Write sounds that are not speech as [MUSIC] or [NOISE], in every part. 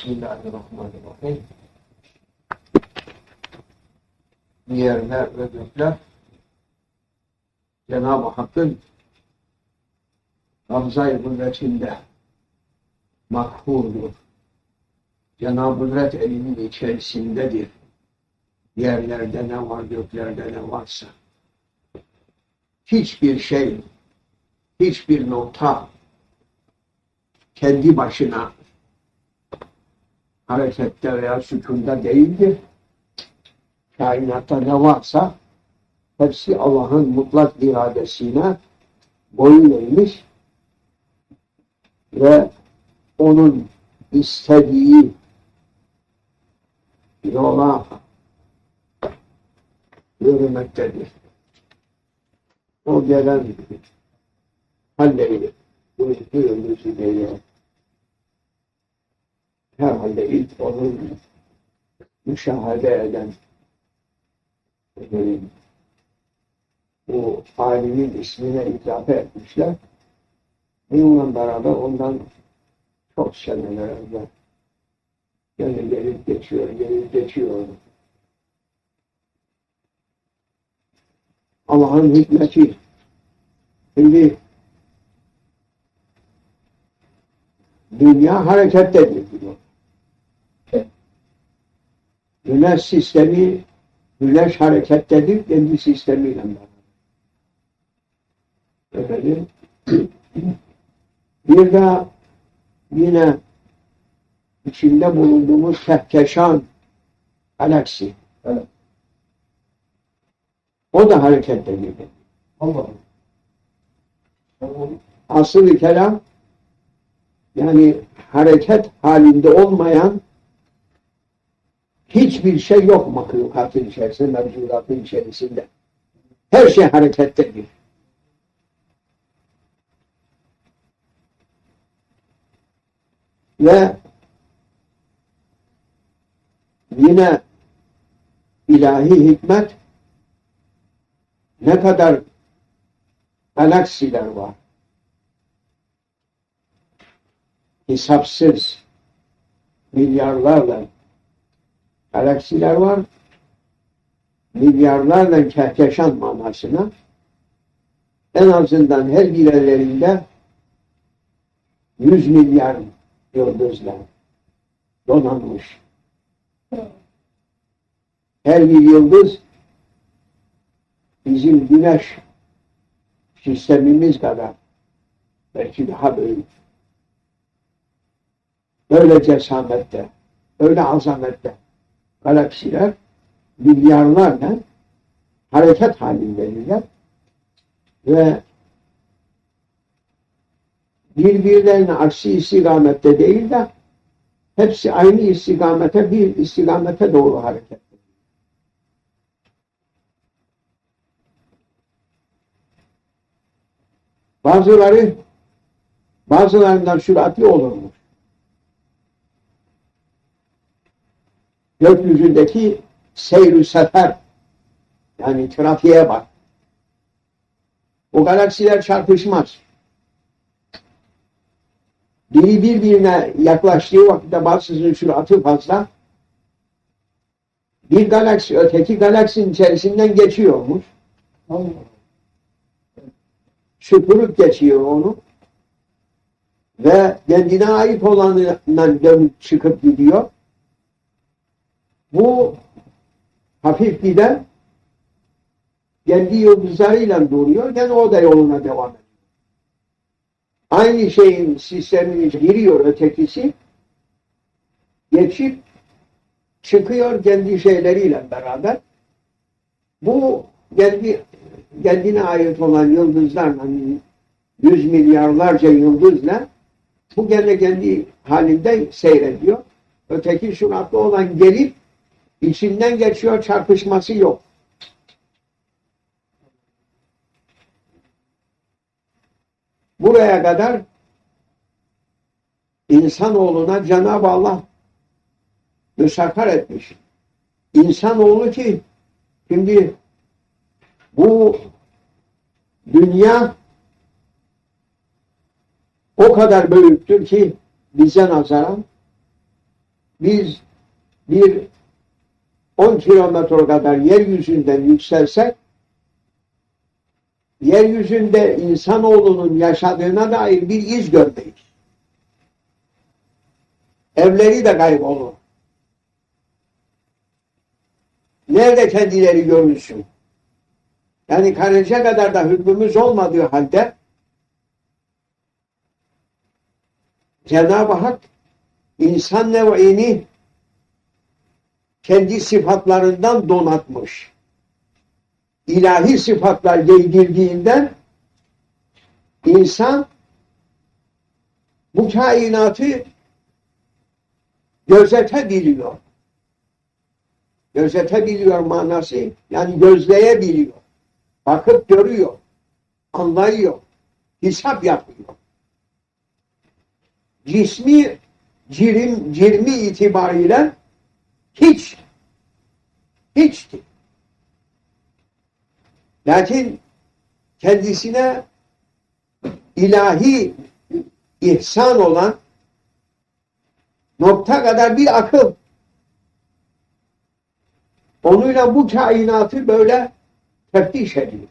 Bismillahirrahmanirrahim. Yerler ve gökler Cenab-ı Hakk'ın Ramza-i Kudretinde mahfurdur. Cenab-ı Kudret elinin içerisindedir. Yerlerde ne var, göklerde ne varsa. Hiçbir şey, hiçbir nokta kendi başına harekette veya sükunda değildir. Kainatta ne varsa hepsi Allah'ın mutlak iradesine boyun eğmiş ve onun istediği yola yürümektedir. O gelen halleri bu yönümüzü değil herhalde ilk onun müşahede eden efendim, bu alimin ismine izafe etmişler. Bununla beraber ondan çok seneler evvel yani gelip geçiyor, gelip geçiyor. Allah'ın hikmeti. Şimdi dünya harekettedir diyor. Güneş sistemi, güneş harekettedir kendi sistemiyle beraber. Efendim, [CLEARS THROAT] bir de yine içinde bulunduğumuz kehkeşan galaksi. Evet. O da harekettedir. Allah'ım. Asıl-ı kelam yani hareket halinde olmayan hiçbir şey yok mahlukatın içerisinde, mevcudatın içerisinde. Her şey harekettedir. Ve yine ilahi hikmet ne kadar galaksiler var. Hesapsız milyarlarla galaksiler var. Milyarlarla kehkeşan manasına en azından her birerlerinde yüz milyar yıldızlar donanmış. Her bir yıldız bizim güneş sistemimiz kadar belki daha büyük. Öyle cesamette, öyle azamette galaksiler milyarlarla hareket halindedirler ve birbirlerine aksi istikamette değil de hepsi aynı istikamete bir istikamete doğru hareket ediyor. Bazıları bazılarından süratli olurmuş. Gökyüzündeki seyr sefer yani trafiğe bak. O galaksiler çarpışmaz. Biri birbirine yaklaştığı vakitte bazısının süratı fazla. Bir galaksi öteki galaksinin içerisinden geçiyormuş. Süpürüp geçiyor onu. Ve kendine ait olanından dönüp çıkıp gidiyor. Bu hafif giden kendi yıldızlarıyla duruyor. Gene o da yoluna devam ediyor. Aynı şeyin sistemine giriyor ötekisi. Geçip çıkıyor kendi şeyleriyle beraber. Bu kendi kendine ait olan yıldızlarla yüz milyarlarca yıldızla bu gene kendi halinde seyrediyor. Öteki süratli olan gelip içinden geçiyor çarpışması yok. Buraya kadar insanoğluna Cenab-ı Allah müsakar etmiş. İnsanoğlu ki şimdi bu dünya o kadar büyüktür ki bize nazaran biz bir 10 kilometre kadar yeryüzünden yükselsek yeryüzünde insanoğlunun yaşadığına dair bir iz görmeyiz. Evleri de kaybolur. Nerede kendileri görünsün? Yani karınca kadar da hükmümüz olmadığı halde Cenab-ı Hak insan nev'ini kendi sıfatlarından donatmış. İlahi sıfatlar giydirdiğinden insan bu kainatı gözetebiliyor. Gözetebiliyor manası yani gözleyebiliyor. Bakıp görüyor. Anlıyor. Hesap yapıyor. Cismi cirim, cirmi itibariyle hiç hiçti. Lakin kendisine ilahi ihsan olan nokta kadar bir akıl. Onunla bu kainatı böyle teftiş ediyor.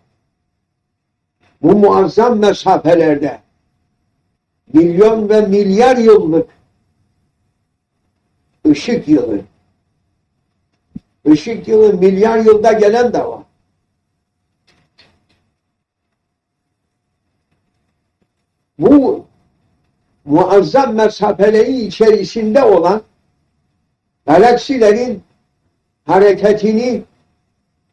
Bu muazzam mesafelerde milyon ve milyar yıllık ışık yılı ışık yılı milyar yılda gelen de var. Bu muazzam mesafelerin içerisinde olan galaksilerin hareketini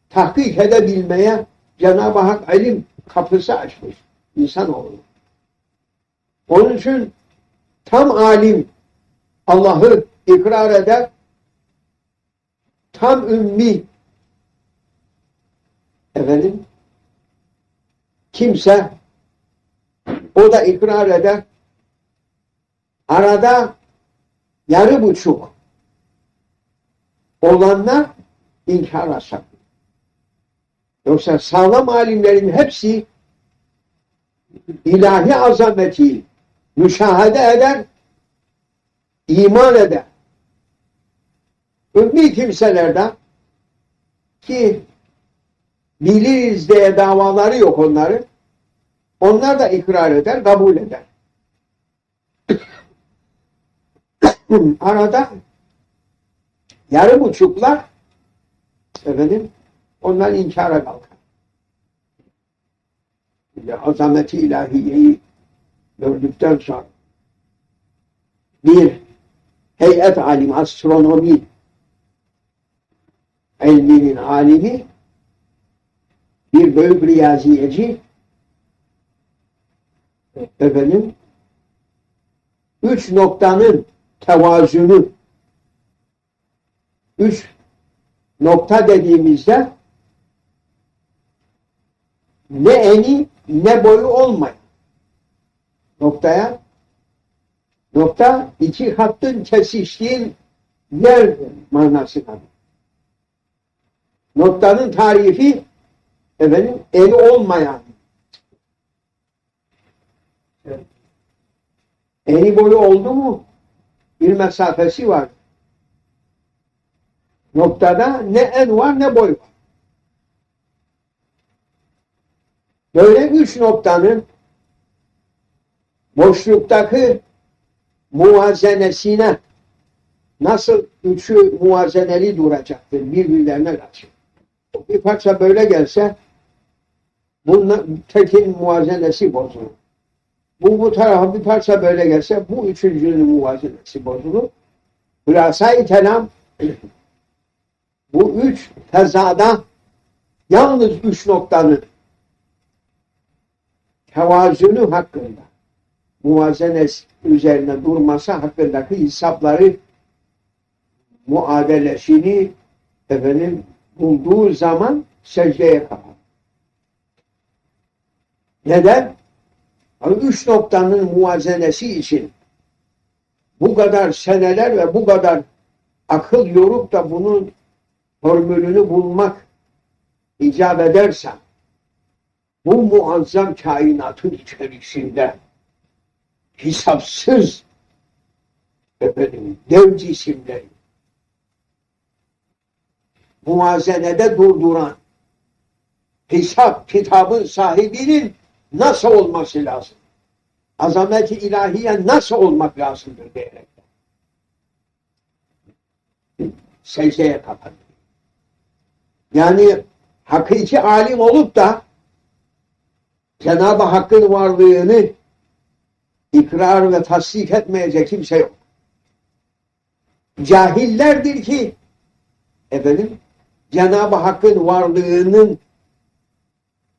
tahkik edebilmeye Cenab-ı Hak ilim kapısı açmış insanoğlu. Onun için tam alim Allah'ı ikrar eder, tam ümmi efendim kimse o da ikrar eder arada yarı buçuk olanlar inkara saklıyor. Yoksa sağlam alimlerin hepsi ilahi azameti müşahede eder, iman eder. Ümmi kimselerde ki biliriz diye davaları yok onların. Onlar da ikrar eder, kabul eder. [COUGHS] Arada yarı buçuklar efendim onlar inkara kalkar. Yani azameti ilahiyeyi gördükten sonra bir heyet alim, astronomi ilminin alimi bir büyük riyaziyeci efendim üç noktanın tevazunu üç nokta dediğimizde ne eni ne boyu olmayan noktaya nokta iki hattın kesiştiği yer manasına. Noktanın tarifi efendim eni olmayan eni boyu oldu mu bir mesafesi var. Noktada ne en var ne boy var. Böyle üç noktanın boşluktaki muvazenesine nasıl üçü muvazeneli duracaktır birbirlerine karşı. Bir parça böyle gelse bunun tekin muvazenesi bozulur. Bu bu tarafa bir parça böyle gelse bu üçüncünün muvazenesi bozulur. Hülasa-i kelam [CLEARS THROAT] bu üç tezada yalnız üç noktanın tevazunu hakkında muvazenes üzerine durması hakkındaki hesapları muadelesini efendim bulduğu zaman secdeye kapar. Neden? Abi üç noktanın muvazenesi için bu kadar seneler ve bu kadar akıl yorup da bunun formülünü bulmak icap ederse bu muazzam kainatın içerisinde hesapsız efendim, dev cisimleri muazenede durduran hesap kitabın sahibinin nasıl olması lazım? Azameti ilahiye nasıl olmak lazımdır diyerek. Secdeye kapanır. Yani hakiki alim olup da Cenab-ı Hakk'ın varlığını ikrar ve tasdik etmeyecek kimse yok. Cahillerdir ki efendim Cenab-ı Hakk'ın varlığının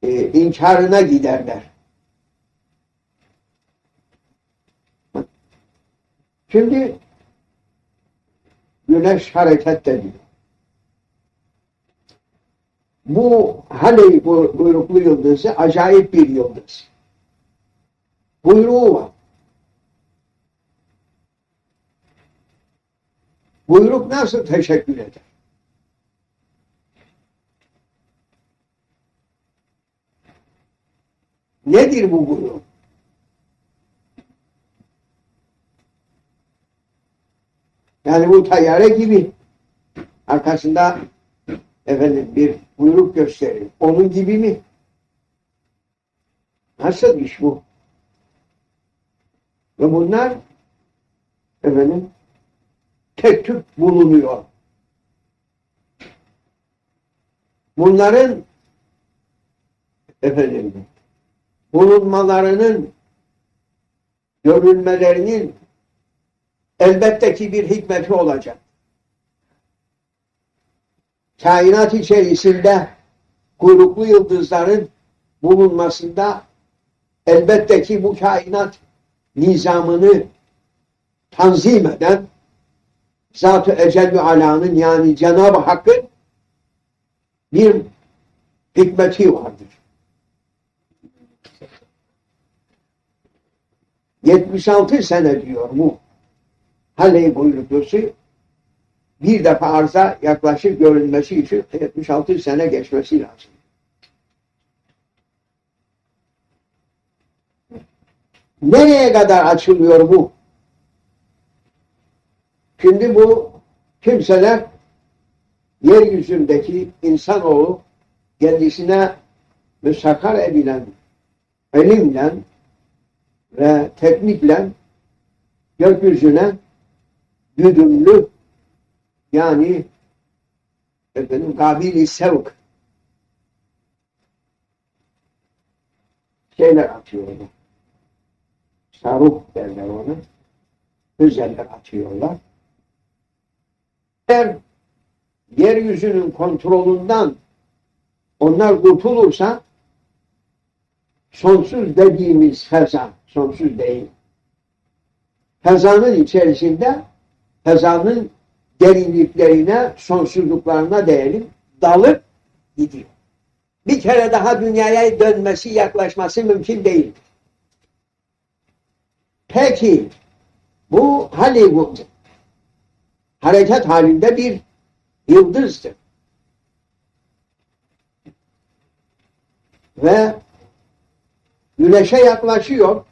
e, inkarına giderler. Şimdi güneş harekette diyor. Bu Haley buyruklu yıldızı acayip bir yıldız. Buyruğu var. Buyruk nasıl teşekkür eder? Nedir bu buyruk? Yani bu tayyare gibi arkasında efendim bir buyruk gösterir. Onun gibi mi? Nasıl iş bu? Ve bunlar efendim tek tük bulunuyor. Bunların efendim bulunmalarının görülmelerinin elbette ki bir hikmeti olacak. Kainat içerisinde kuyruklu yıldızların bulunmasında elbette ki bu kainat nizamını tanzim eden Zat-ı Ecel Ala'nın yani Cenab-ı Hakk'ın bir hikmeti vardır. 76 sene diyor bu Halley buyruklusu bir defa arza yaklaşık görünmesi için 76 sene geçmesi lazım. Nereye kadar açılıyor bu? Şimdi bu kimseler yeryüzündeki insanoğlu kendisine müsakar edilen elimle ve teknikle gökyüzüne güdümlü yani efendim kabili sevk şeyler atıyorlar. Saruk derler ona. Füzeler atıyorlar. Eğer yeryüzünün kontrolünden onlar kurtulursa sonsuz dediğimiz feza, sonsuz değil. Fezanın içerisinde fezanın derinliklerine, sonsuzluklarına değelim, dalıp gidiyor. Bir kere daha dünyaya dönmesi, yaklaşması mümkün değildir. Peki, bu Hollywood hareket halinde bir yıldızdır. Ve güneşe yaklaşıyor.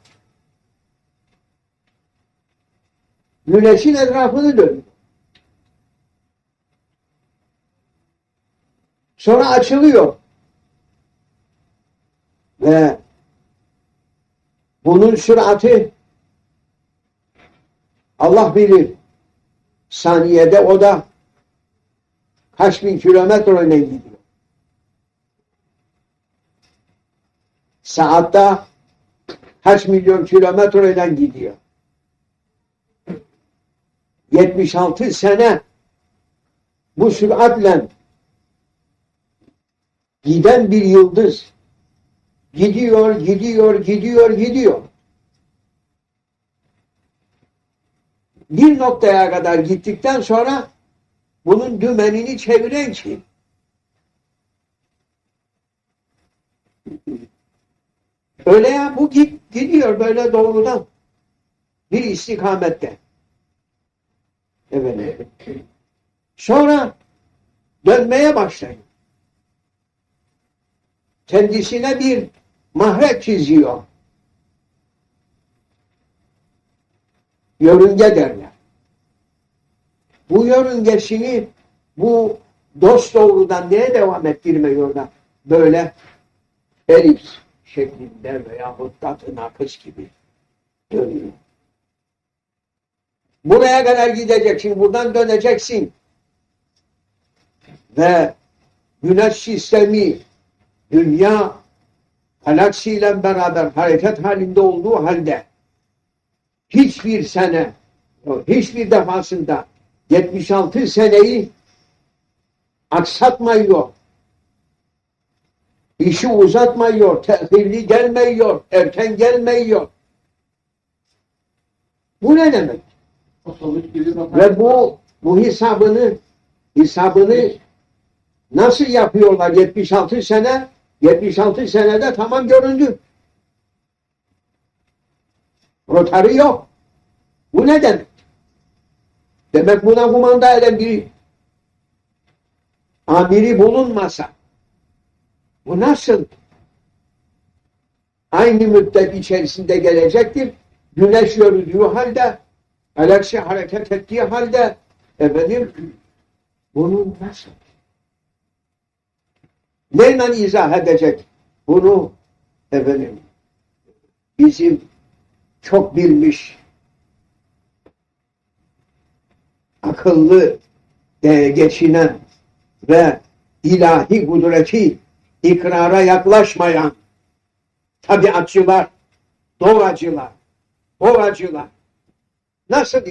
Güneşin etrafını dönüyor. Sonra açılıyor. Ve bunun sürati Allah bilir. Saniyede o da kaç bin kilometre öne gidiyor. Saatte kaç milyon kilometre öne gidiyor. 76 sene bu süratle giden bir yıldız gidiyor, gidiyor, gidiyor, gidiyor. Bir noktaya kadar gittikten sonra bunun dümenini çeviren kim? Öyle ya bu git, gidiyor böyle doğrudan. Bir istikamette. Evet. Sonra dönmeye başlayın. Kendisine bir mahret çiziyor. Yörünge derler. bu yörüngesini bu dost doğrudan neye devam ettirmiyor da böyle elips şeklinde veya katı nakış gibi dönüyor. Buraya kadar gideceksin, buradan döneceksin. Ve güneş sistemi, dünya galaksiyle beraber hareket halinde olduğu halde hiçbir sene, hiçbir defasında 76 seneyi aksatmıyor. İşi uzatmıyor, tehirli gelmiyor, erken gelmiyor. Bu ne demek? Ve bu bu hesabını hesabını nasıl yapıyorlar 76 sene? 76 senede tamam göründü. Rotarı yok. Bu ne demek? Demek buna kumanda eden bir amiri bulunmasa bu nasıl aynı müddet içerisinde gelecektir? Güneş yürüdüğü halde galaksi hareket ettiği halde efendim bunu nasıl? Neyle izah edecek bunu efendim bizim çok bilmiş akıllı e, geçinen ve ilahi kudreti ikrara yaklaşmayan tabiatçılar, doğacılar, boğacılar nasıl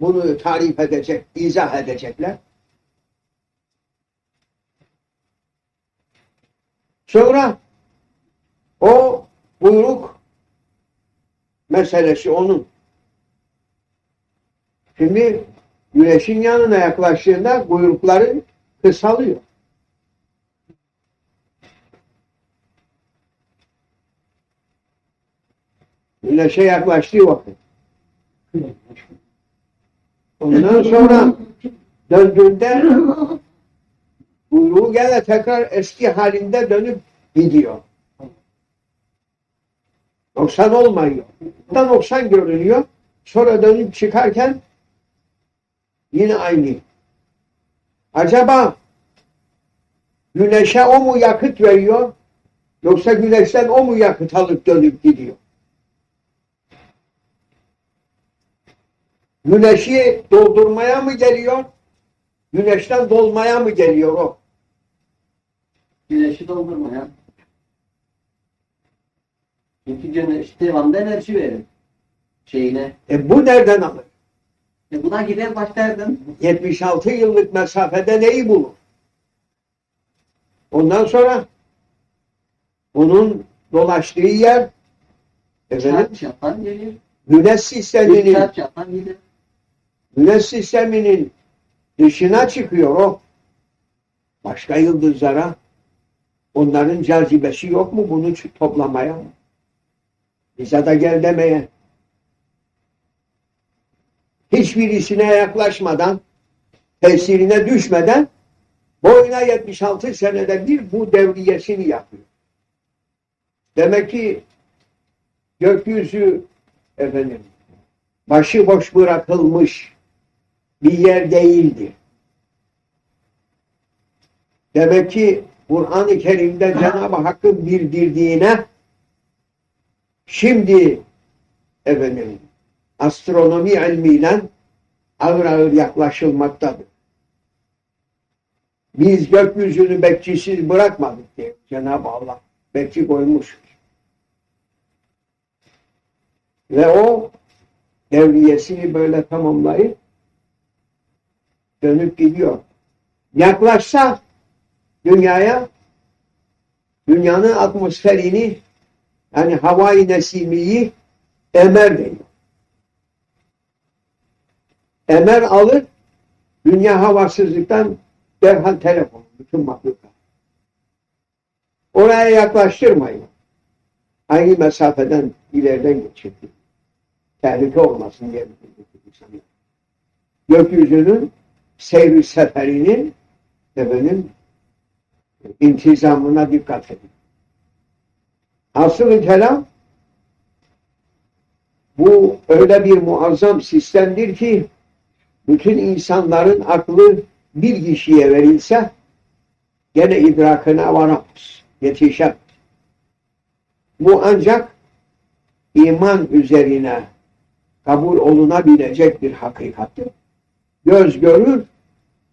bunu tarif edecek, izah edecekler? Sonra o buyruk meselesi onun. Şimdi güneşin yanına yaklaştığında kuyrukları kısalıyor. Güneşe yaklaştığı vakit. Ondan sonra döndüğünde kuyruğu gene tekrar eski halinde dönüp gidiyor. Noksan olmuyor. Da noksan görünüyor. Sonra dönüp çıkarken yine aynı. Acaba güneşe o mu yakıt veriyor? Yoksa güneşten o mu yakıt alıp dönüp gidiyor? Güneşi doldurmaya mı geliyor? Güneşten dolmaya mı geliyor o? Güneşi doldurmayan. Çünkü güneş devamlı enerji verir. Şeyine. E bu nereden alır? E buna gider başlardın. 76 yıllık mesafede neyi bulur? Ondan sonra onun dolaştığı yer efendim, Çarp yapan gelir. güneş sisteminin Çarp yapan gelir. Güneş sisteminin dışına çıkıyor o. Başka yıldızlara onların cazibesi yok mu bunu toplamaya? Bize de gel demeye. Hiçbirisine yaklaşmadan, tesirine düşmeden boyuna 76 senede bir bu devriyesini yapıyor. Demek ki gökyüzü efendim başıboş bırakılmış bir yer değildi. Demek ki Kur'an-ı Kerim'de [LAUGHS] Cenab-ı Hakk'ın bildirdiğine şimdi efendim astronomi ilmiyle ağır ağır yaklaşılmaktadır. Biz gökyüzünü bekçisiz bırakmadık diye Cenab-ı Allah bekçi koymuş. Ve o devriyesini böyle tamamlayıp dönüp gidiyor. Yaklaşsa dünyaya dünyanın atmosferini yani havai nesimiyi emer diyor. Emer alır dünya havasızlıktan derhal telefon bütün mahluklar. Oraya yaklaştırmayın. Aynı mesafeden ileriden geçirdi. Tehlike olmasın diye. Gökyüzünün seyri seferinin efendim intizamına dikkat edin. Hasılı kelam bu öyle bir muazzam sistemdir ki bütün insanların aklı bir kişiye verilse gene idrakına varamaz. Yetişemez. Bu ancak iman üzerine kabul olunabilecek bir hakikattir. Göz görür,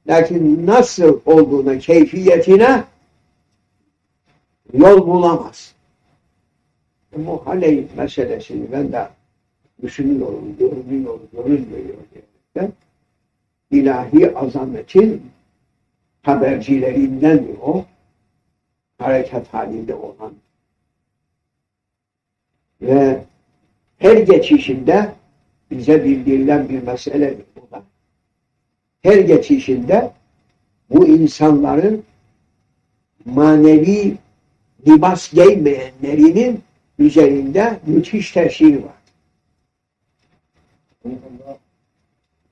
lakin nasıl olduğuna, keyfiyetine yol bulamaz. Bu Haley meselesini ben de düşünüyorum, görünüyor, görünmüyor diyerekten ilahi azametin habercilerinden o hareket halinde olan ve her geçişinde bize bildirilen bir meseledir. Her geçişinde bu insanların manevi libas giymeyenlerinin üzerinde müthiş tesiri var.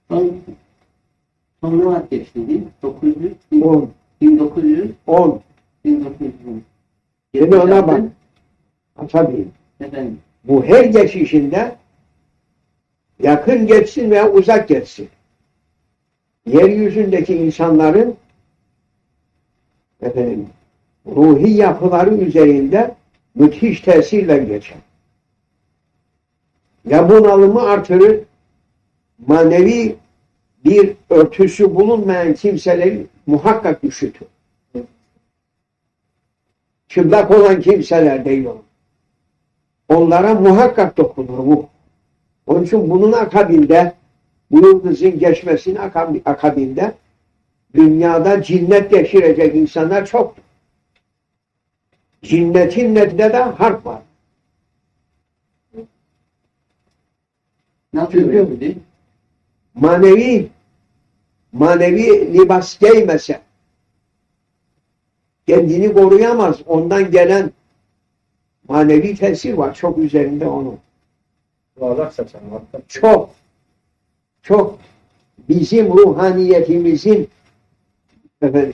Son, son ne vakit geçti değil mi? 900, 10, 1900, 10. 1900. Şimdi ona bak. Ha, Tabii. Efendim. Bu her geçişinde yakın geçsin veya uzak geçsin. Yeryüzündeki insanların efendim, ruhi yapıları üzerinde müthiş tesirle geçer. Ya bunalımı artırır, manevi bir örtüsü bulunmayan kimseleri muhakkak üşütür. Çıplak olan kimseler değil. Onlara muhakkak dokunur bu. Onun için bunun akabinde bu yıldızın geçmesinin akab- akabinde dünyada cinnet geçirecek insanlar çoktur. Cinnetin netinde de harp var. Öyle değil? manevi manevi libas giymese kendini koruyamaz. Ondan gelen manevi tesir var. Çok üzerinde onun. Çok çok bizim ruhaniyetimizin efendim,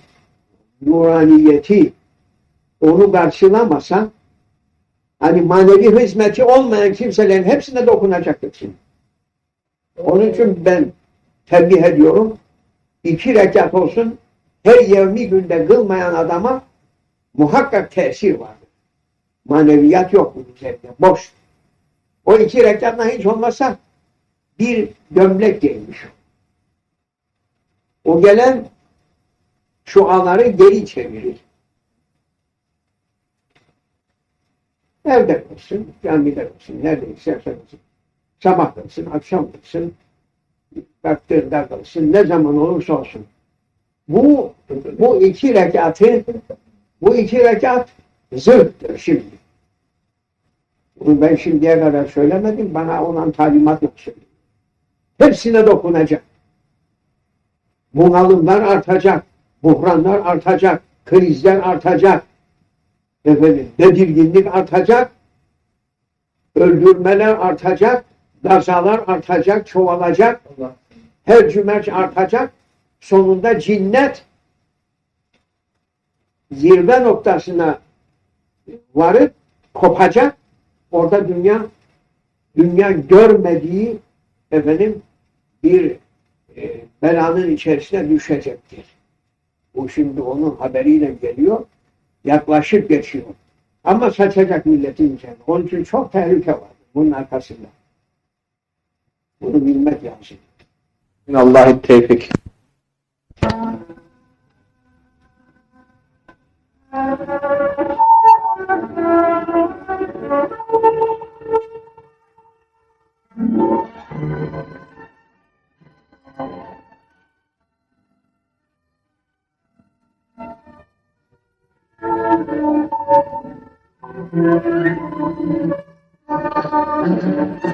nuraniyeti onu karşılamasa hani manevi hizmeti olmayan kimselerin hepsine dokunacaktır şimdi. Onun için ben tembih ediyorum. iki rekat olsun her yevmi günde kılmayan adama muhakkak tesir vardır. Maneviyat yok bunun üzerinde. Boş. O iki rekatla hiç olmazsa bir gömlek giymiş. O gelen şuaları geri çevirir. Evde kılsın, camide kılsın, nerede istersen kılsın. Sabah kılsın, akşam kılsın, baktığında kılsın, ne zaman olursa olsun. Bu, bu iki rekatı, bu iki rekat zırhtır şimdi. Bunu ben şimdiye kadar söylemedim, bana olan talimat yok söylüyor. Hepsine dokunacak. Bunalımlar artacak, buhranlar artacak, krizler artacak, efendim, tedirginlik artacak, öldürmeler artacak, gazalar artacak, çoğalacak, her cümerç artacak. Sonunda cinnet zirve noktasına varıp kopacak. Orada dünya dünya görmediği efendim bir e, belanın içerisine düşecektir. Bu şimdi onun haberiyle geliyor, yaklaşıp geçiyor. Ama saçacak milletin üzerine. Onun için çok tehlike var bunun arkasında. Bunu bilmek lazım. Allah'ı tevfik. Thank [LAUGHS] you. Thank you.